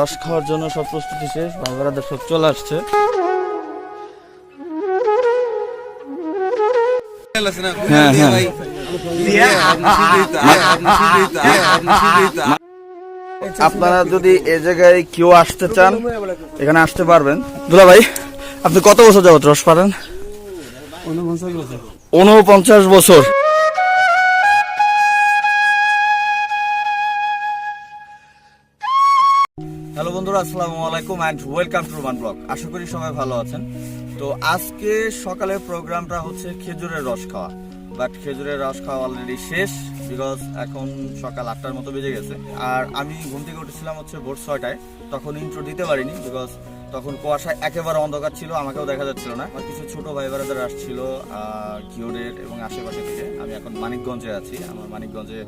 রস খাওয়ার জন্য সব প্রস্তুতি শেষ ভাই বেড়াদের সব চলে আসছে। হ্যাঁ হ্যাঁ। আপনারা যদি এ জায়গায় কেউ আসতে চান এখানে আসতে পারবেন। দুলা ভাই আপনি কত বছর যাবত রস পারেন উনপঞ্চাশ বছর। বন্ধুরা, আসসালামু আলাইকুম and welcome to Roman blog আশা করি সবাই ভালো আছেন। তো আজকে সকালের প্রোগ্রামটা হচ্ছে খেজুরের রস খাওয়া। বাট খেজুরের রস খাওয়া অলরেডি শেষ বিকজ এখন সকাল আটটার মতো বেজে গেছে। আর আমি ঘুম থেকে উঠেছিলাম হচ্ছে ভোর ছয়টায়। তখন ইন্ট্রো দিতে পারিনি বিকজ তখন কুয়াশায় একেবারে অন্ধকার ছিল, আমাকেও দেখা যাচ্ছিল না। আমার কিছু ছোট ভাই বোনেদের আসছিল ঘিওরের এবং আশেপাশে থেকে। আমি এখন মানিকগঞ্জে আছি। আমার মানিকগঞ্জে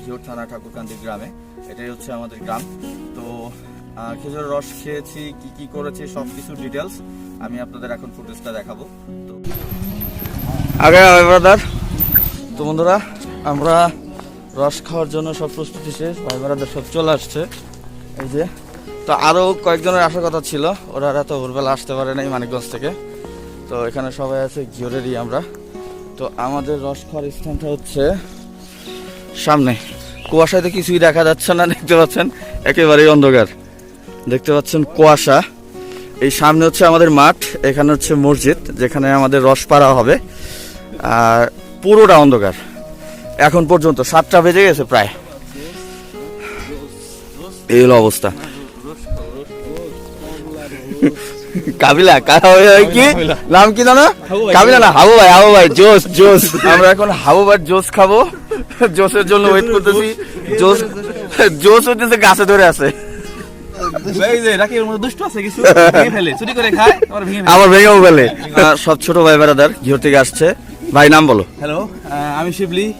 ঘিওর থানা ঠাকুরকান্দি গ্রামে। এটাই হচ্ছে আমাদের গ্রাম। তো খেজুরের রস খেয়েছি, কি কি করেছি সব কিছু ডিটেলস আমি আপনাদের এখন ফুটেজটা দেখাবো। তো আগে ব্রাদার তো বন্ধুরা, আমরা রস খাওয়ার জন্য সব প্রস্তুতি শেষ, ভাই ব্রাদার সব চলে আসছে। এই যে, তো আরও কয়েকজনের আসার কথা ছিল, ওরা এত ভোরবেলা আসতে পারে নাই মানিকগঞ্জ থেকে। তো এখানে সবাই আছে, ঘিওরেরই আমরা। তো আমাদের রস খাওয়ার স্থানটা হচ্ছে সামনে। কুয়াশায় তো কিছুই দেখা যাচ্ছে না, দেখতে পাচ্ছেন? একেবারেই অন্ধকার। দেখতে পাচ্ছেন কুয়াশা। এই সামনে হচ্ছে আমাদের মাঠ এখানে হচ্ছে মসজিদ যেখানে আমাদের রস পাড়া হবে। আর পুরোটা অন্ধকার। এখন পর্যন্ত সাতটা বেজে গেছে প্রায়। এই হলো অবস্থা। কাবিলা কা- নাম কি জানো? কাবিলা না হাবু ভাই হাবু ভাই জোস জোস। আমরা এখন হাবু ভাই জোস খাব। জোসের জন্য ওয়েট করতেছি। জোস জোস হইতেছে গাছে ধরে আছে। আবার ভেঙেও ফেলে। সব ছোট ভাই বেড়াদার ঘিওর থেকে আসছে। ভাই নাম বলো। হ্যালো আহ, আমি শিবলি।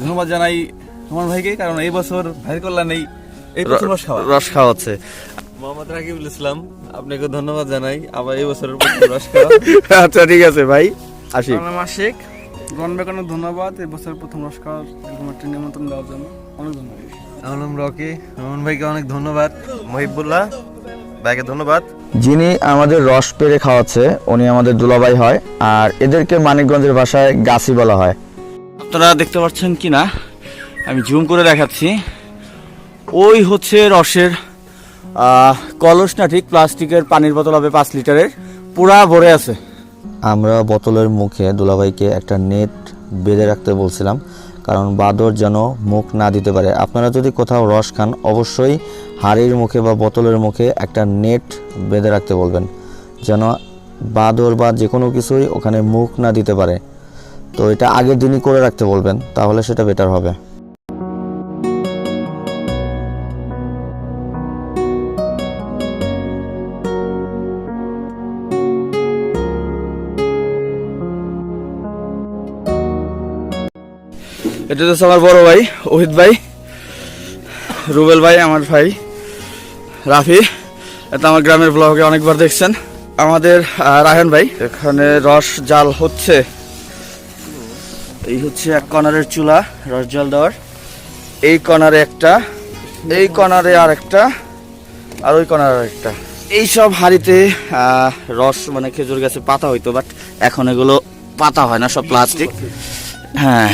ধন্যবাদ জানাই তোমার ভাইকে কারণ এই বছর ভাইয়ের কল্যাণ নেই এই প্রথম রস খাওয়া। রস খাওয়া হচ্ছে মোহাম্মদ রাকিবুল ইসলাম আপনাকে ধন্যবাদ জানাই আবার এই বছরের প্রথম রস খাওয়া। আচ্ছা ঠিক আছে ভাই আসি। আমার নাম আশিক। অনেক ধন্যবাদ এই বছর প্রথম পুরস্কার এরকম একটা নিমন্ত্রণ দেওয়ার জন্য। অনেক ধন্যবাদ। আমার নাম রকি রমন ভাইকে অনেক ধন্যবাদ। মহিবুল্লাহ ভাইকে ধন্যবাদ। যিনি আমাদের রস পেরে খাওয়াচ্ছে উনি আমাদের দুলাভাই হয় আর এদেরকে মানিকগঞ্জের ভাষায় গাছি বলা হয়। আপনারা দেখতে পাচ্ছেন কি না আমি জুম করে দেখাচ্ছি। ওই হচ্ছে রসের কলস না ঠিক প্লাস্টিকের পানির বোতল হবে পাঁচ লিটারের পুরা ভরে আছে। আমরা বোতলের মুখে দুলাভাইকে একটা নেট বেঁধে রাখতে বলছিলাম। কারণ বাদর যেন মুখ না দিতে পারে। আপনারা যদি কোথাও রস খান, অবশ্যই হাড়ির মুখে বা বোতলের মুখে একটা নেট বেঁধে রাখতে বলবেন, যেন বাদর বা যে কোনো কিছুই ওখানে মুখ না দিতে পারে। তো এটা আগের দিনই করে রাখতে বলবেন, তাহলে সেটা বেটার হবে। এটা হচ্ছে আমার বড় ভাই ওহিদ ভাই, রুবেল ভাই, আমার ভাই, রাফি। এটা আমার গ্রামের ব্লগে অনেকবার দেখছেন। আমাদের রায়ন ভাই, এখানে রস জাল হচ্ছে। এই হচ্ছে এক কর্নারের চুলা, রস জাল দেওয়ার। এই কর্নারে একটা, এই কর্নারে আর একটা আর ওই কর্নারে আর একটা এই সব হাঁড়িতে রস মানে খেজুর গাছে পাতা হইতো বাট এখন এগুলো পাতা হয় না, সব প্লাস্টিক হ্যাঁ।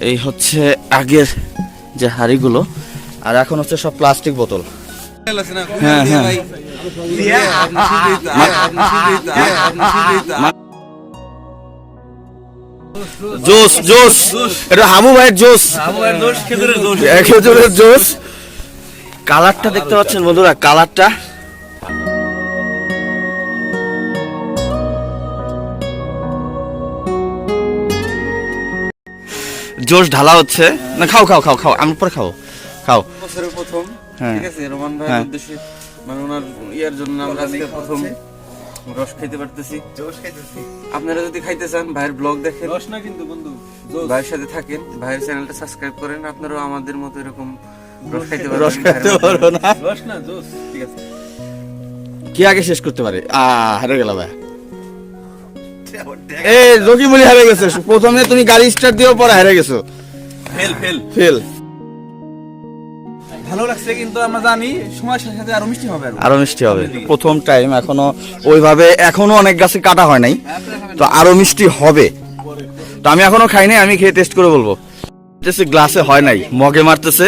এই হচ্ছে আগের যে হাড়িগুলো আর এখন হচ্ছে সব প্লাস্টিক বোতল। হ্যাঁ হ্যাঁ। জোস জোস এটা হামু ভাইয়ের জোস খেজুরের জোস কালারটা দেখতে পাচ্ছেন বন্ধুরা কালারটা জোস ঢালা হচ্ছে। না খাও খাও খাও খাও আমি পরে খাও খাও। বছরের প্রথম। হ্যাঁ। ঠিক আছে রোমান হ্যাঁ। ভাইয়ের উদ্দেশ্যে মানে ওনার ইয়ার জন্য আমরা আজকে প্রথম রস খাইতে পারতেছি। আপনারা যদি খাইতে চান ভাইয়ের ব্লগ দেখেন। রস না কিন্তু বন্ধু ভাইয়ের সাথে থাকেন ভাইয়ের চ্যানেলটা সাবস্ক্রাইব করেন আপনারাও আমাদের মতো এরকম রস খাইতে রস খাইতে পারব না। রস না জোস ঠিক আছে। কি আগে শেষ করতে পারে? আ হারে গেল ভাই। এ জকিমুলি হারে গেছে। প্রথমে তুমি গাড়ি স্টার্ট দিও পরে হারে গেছো। ফেল ফেল। ফেল। ভালো লাগছে কিন্তু আমরা জানি সময়ের সাথে সাথে আরও মিষ্টি হবে আরও। মিষ্টি হবে। প্রথম টাইম এখনও ওইভাবে এখনও অনেক গাছে কাটা হয় নাই। তো আরও মিষ্টি হবে। তো আমি এখনও খাইনি আমি খেয়ে টেস্ট করে বলব। গ্লাসে হয় নাই। মগে মারতেছে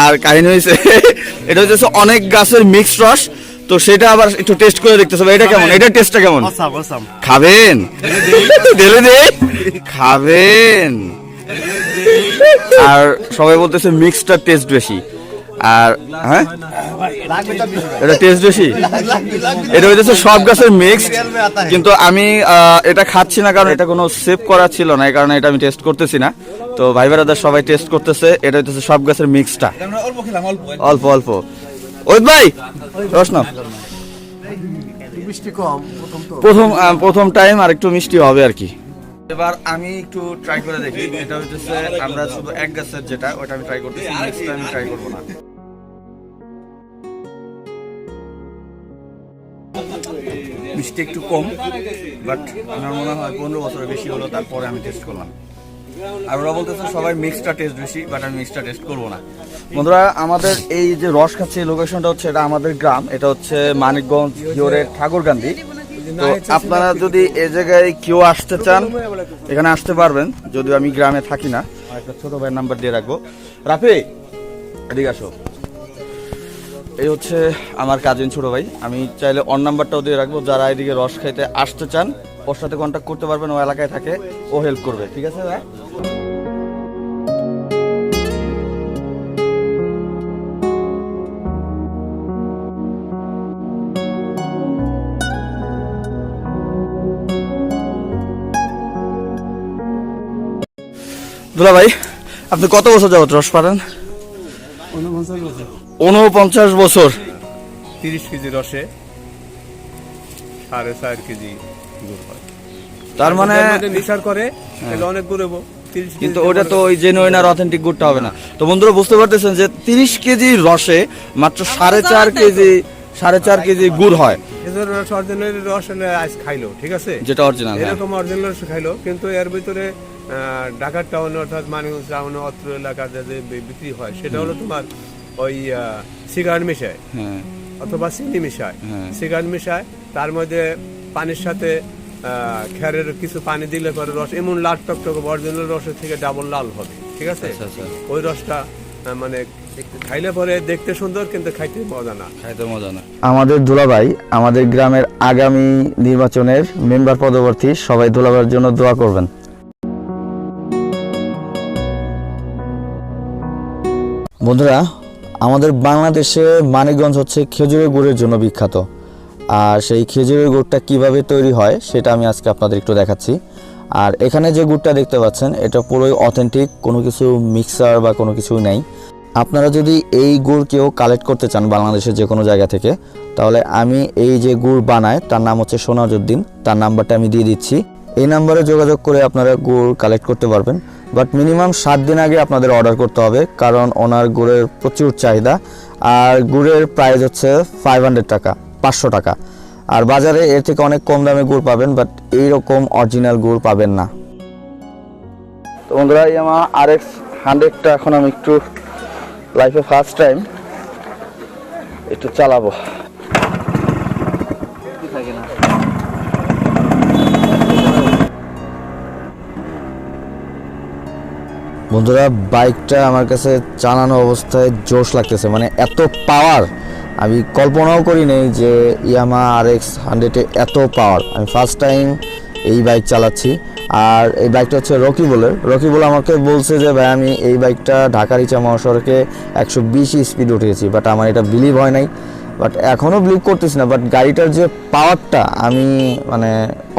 আর কাহিনী হয়েছে এটা হচ্ছে অনেক গাছের মিক্স রস। তো সেটা আবার একটু টেস্ট করে দেখতেছে ভাই, এটা কেমন? এটা টেস্টটা কেমন? খাবেন? ঢেলে দে খাবেন। আর সবাই বলতেছে মিক্সটা টেস্ট বেশি। আর হ্যাঁ? এটা টেস্ট বেশি? এটা হইতেছে সব গাছের মিক্স কিন্তু আমি এটা খাচ্ছি না কারণ এটা কোনো সেভ করা ছিল না এই কারণে এটা আমি টেস্ট করতেছি না। তো ভাই বেড়াদার সবাই টেস্ট করতেছে এটা হইতেছে সব গাছের মিক্সটা অল্প অল্প। ওই ভাই রস নাও। প্রথম প্রথম টাইম আর একটু মিষ্টি হবে আর কি। এবার আমি একটু ট্রাই করে দেখি। এটা হচ্ছে আমরা শুধু এক গাছের যেটা ওটা আমি ট্রাই করতেছি নেক্সট টাইম ট্রাই করব না। মিষ্টি একটু কম বাট আমার মনে হয় পনেরো বছরের বেশি হলো তারপরে আমি টেস্ট করলাম। আর ওরা বলতেছে সবাই মিক্সটা টেস্ট বেশি বাট আমি মিক্সটা টেস্ট করব না। বন্ধুরা, আমাদের এই যে রস খাচ্ছে লোকেশনটা হচ্ছে এটা আমাদের গ্রাম, এটা হচ্ছে মানিকগঞ্জ হিওরের ঠাকুরগান্ধী তো আপনারা যদি এ জায়গায় কেউ আসতে চান, এখানে আসতে পারবেন, যদিও আমি গ্রামে থাকি না। একটা ছোট ভাইয়ের নাম্বার দিয়ে রাখব। রাফি, এদিকে আসো। এই হচ্ছে আমার কাজিন ছোট ভাই। আমি চাইলে অন নাম্বারটাও দিয়ে রাখব। যারা এদিকে রস খাইতে আসতে চান, ওর সাথে কন্ট্যাক্ট করতে পারবেন, ও এলাকায় থাকে, ও হেল্প করবে, ঠিক আছে ভাই? দুলা ভাই আপনি কত বছর যাবত রস পারেন? উনপঞ্চাশ বছর। তিরিশ কেজি রসে সাড়ে চার কেজি গুড় হয়। তার মানে নিসার করে তাহলে অনেক গুড় হব। কিন্তু ওটা তো ওই জেনুইন আর অথেন্টিক গুড়টা হবে না। তো বন্ধুরা বুঝতে পারতেছেন যে তিরিশ কেজি রসে মাত্র সাড়ে চার কেজি সাড়ে চার কেজি গুড় হয়। রস অরিজিনাল রস আজ খাইলো ঠিক আছে? যেটা অরিজিনাল হ্যাঁ। এরকম অরিজিনাল রস খাইলো কিন্তু এর ভিতরে ঢাকার টাউন অর্থাৎ মানিগঞ্জ টাউন অত্র এলাকাতে যে বিক্রি হয় সেটা হলো তোমার ওই সিগারেট মিশায় হ্যাঁ। অথবা চিনি মিশায়। হ্যাঁ। সিগারেট মিশায় তার মধ্যে পানির সাথে আহ, খেরের কিছু পানি দিলে পরে রস এমন লাল টকটক অরিজিনাল রসের থেকে ডাবল লাল হবে ঠিক আছে? আচ্ছা, আচ্ছা। ওই রসটা আহ, মানে খাইলে পরে দেখতে সুন্দর কিন্তু খাইতে মজা না। খাইতে মজা না। আমাদের দুলাভাই আমাদের গ্রামের আগামী নির্বাচনের মেম্বার পদপ্রার্থী সবাই দুলাভাইয়ের জন্য দোয়া করবেন। বন্ধুরা, আমাদের বাংলাদেশে মানিকগঞ্জ হচ্ছে খেজুরের গুড়ের জন্য বিখ্যাত। আর সেই খেজুরের গুড়টা কীভাবে তৈরি হয়, সেটা আমি আজকে আপনাদের একটু দেখাচ্ছি। আর এখানে যে গুড়টা দেখতে পাচ্ছেন, এটা পুরোই অথেন্টিক কোনো কিছু মিক্সার বা কোনো কিছু নেই। আপনারা যদি এই গুড় কেউ কালেক্ট করতে চান বাংলাদেশের যে কোনো জায়গা থেকে, তাহলে আমি এই যে গুড় বানায় তার নাম হচ্ছে সোনাজউদ্দিন তার নাম্বারটা আমি দিয়ে দিচ্ছি। এই নাম্বারে যোগাযোগ করে আপনারা গুড় কালেক্ট করতে পারবেন। বাট মিনিমাম সাত দিন আগে আপনাদের অর্ডার করতে হবে, কারণ ওনার গুড়ের প্রচুর চাহিদা, আর গুড়ের প্রাইস হচ্ছে ফাইভ হান্ড্রেড টাকা, পাঁচশো টাকা। আর বাজারে এর থেকে অনেক কম দামে গুড় পাবেন বাট এইরকম অরিজিনাল গুড় পাবেন না। তো বন্ধুরা আমার আর এক্স হান্ড্রেডটা এখন আমি একটু লাইফে ফার্স্ট টাইম একটু চালাবো। বন্ধুরা, বাইকটা আমার কাছে চালানো অবস্থায় জোশ লাগতেছে মানে এত পাওয়ার আমি কল্পনাও করি নেই যে ইয়ামা আর এক্স হান্ড্রেডে এত পাওয়ার আমি ফার্স্ট টাইম এই বাইক চালাচ্ছি। আর এই বাইকটা হচ্ছে রকি বলে রকি বলে আমাকে বলছে যে, ভাই, আমি এই বাইকটা ঢাকার ইচা মহাসড়কে একশো বিশ স্পিড উঠিয়েছি বাট আমার এটা বিলিভ হয় নাই। বাট এখনও বিলিভ করতেছি না বাট গাড়িটার যে পাওয়ারটা আমি মানে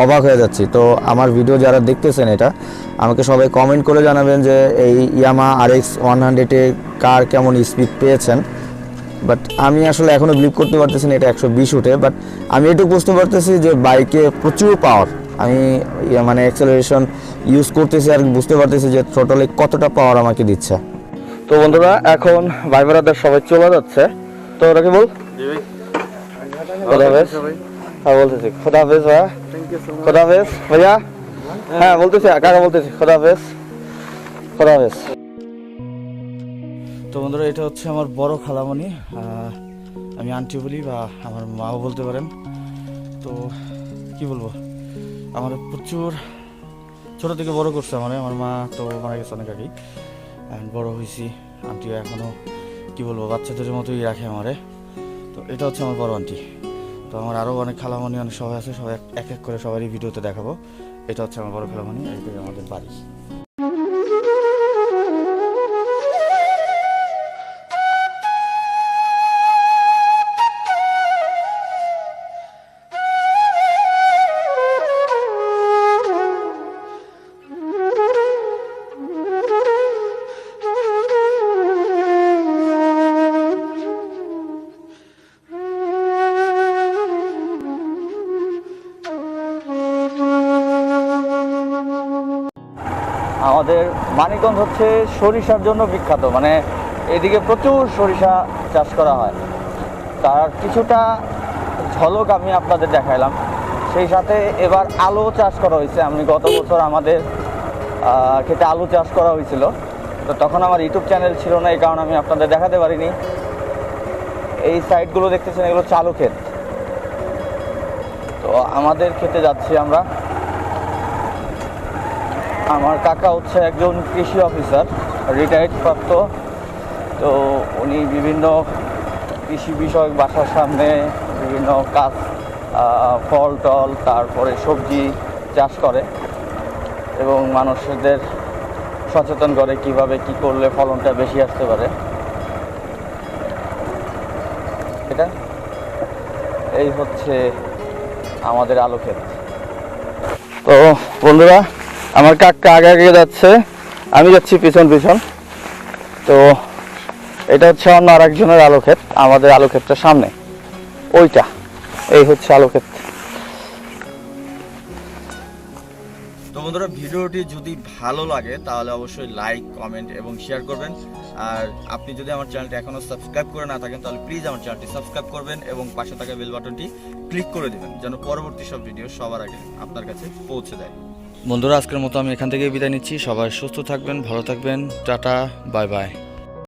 অবাক হয়ে যাচ্ছি। তো আমার ভিডিও যারা দেখতেছেন এটা, আমাকে সবাই কমেন্ট করে জানাবেন যে এই ইয়ামা আর এক্স ওয়ান হান্ড্রেডে কার কেমন স্পিড পেয়েছেন। বাট আমি আসলে এখনও বিলিভ করতে পারতেছি না এটা একশো বিশ উঠে। বাট আমি এটুকু বুঝতে পারতেছি যে বাইকে প্রচুর পাওয়ার আমি মানে অ্যাক্সেলারেশন ইউজ করতেছি আর বুঝতে পারতেছি যে টোটালি কতটা পাওয়ার আমাকে দিচ্ছে। তো বন্ধুরা, এখন ভাই ব্রাদার সবাই চলে যাচ্ছে। তো ওরা কি খোদা হাফেজ। হ্যাঁ বলতেছি ভাইয়া। খোদা ভাইয়া। হ্যাঁ বলতেছি কাকা বলতেছি খোদা হাফেজ। খোদা হাফেজ। তো বন্ধুরা এটা হচ্ছে আমার বড় খালামণি আমি আন্টি বলি বা আমার মাও বলতে পারেন। তো কি বলব আমার প্রচুর ছোট থেকে বড় করছে আমার। আমার মা তো মারা গেছে অনেক আগেই। বড় হয়েছি আন্টিও এখনও কি বলব বাচ্চাদের মতোই রাখে আমারে। এটা হচ্ছে আমার বড় আন্টি। তো আমার আরও অনেক খালামণি, অনেক সবাই আছে, সবাই এক- এক করে সবারই ভিডিওতে দেখাবো। এটা হচ্ছে আমার বড় খালামণি আর এটাই আমাদের বাড়ি। আমাদের মানিকগঞ্জ হচ্ছে সরিষার জন্য বিখ্যাত মানে এদিকে প্রচুর সরিষা চাষ করা হয়। তার কিছুটা ঝলক আমি আপনাদের দেখাইলাম। সেই সাথে এবার আলু চাষ করা হয়েছে। আমি গত বছর আমাদের ক্ষেতে আলু চাষ করা হয়েছিল। তো তখন আমার ইউটিউব চ্যানেল ছিল না, এই কারণে আমি আপনাদের দেখাতে পারিনি। এই সাইডগুলো দেখতেছেন, এগুলো চালু ক্ষেত। তো আমাদের খেতে যাচ্ছি আমরা। আমার কাকা হচ্ছে একজন কৃষি অফিসার রিটায়ার্ড প্রাপ্ত। তো উনি বিভিন্ন কৃষি বিষয়ক বাসার সামনে বিভিন্ন কাজ ফল, টল, তারপরে সবজি চাষ করে এবং মানুষদের সচেতন করে কীভাবে কি করলে ফলনটা বেশি আসতে পারে। এটা এই হচ্ছে আমাদের আলু ক্ষেত তো বন্ধুরা আমার কাকা আগে আগে যাচ্ছে, আমি যাচ্ছি পিছন পিছন। তো এটা হচ্ছে অন্য আর একজনের আলু ক্ষেত, আমাদের আলু ক্ষেতটার সামনে। ওইটা, এই হচ্ছে আলু ক্ষেত। তো বন্ধুরা, ভিডিওটি যদি ভালো লাগে, তাহলে অবশ্যই লাইক কমেন্ট এবং শেয়ার করবেন। আর আপনি যদি আমার চ্যানেলটি এখনও সাবস্ক্রাইব করে না থাকেন, তাহলে প্লিজ আমার চ্যানেলটি সাবস্ক্রাইব করবেন এবং পাশে থাকা বেল বাটনটি ক্লিক করে দেবেন, যেন পরবর্তী সব ভিডিও সবার আগে আপনার কাছে পৌঁছে দেয়। বন্ধুরা, আজকের মতো আমি এখান থেকে বিদায় নিচ্ছি। সবাই সুস্থ থাকবেন, ভালো থাকবেন। Tata, bye bye.